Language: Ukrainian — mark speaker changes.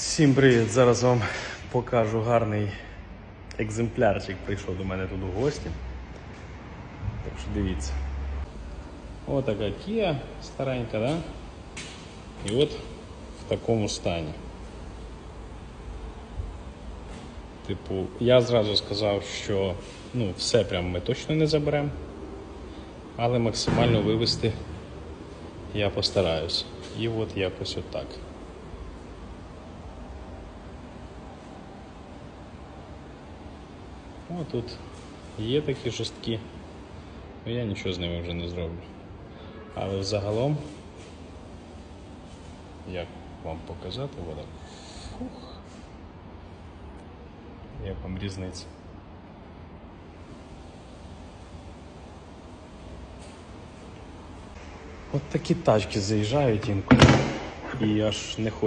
Speaker 1: Всім привіт! Зараз вам покажу гарний екземплярчик. Прийшов до мене тут у гості. Так що дивіться. Ось така Kia старенька, да? І от в такому стані. Типу, я зразу сказав, що ну, все прям ми точно не заберемо, але максимально вивести я постараюсь. І от якось отак. О, тут є такі жорсткі, я нічого з ними вже не зроблю. Але взагалом, як вам показати, вода. Фух. Як вам різниця? От такі тачки заїжджають інколи. І аж не хочу.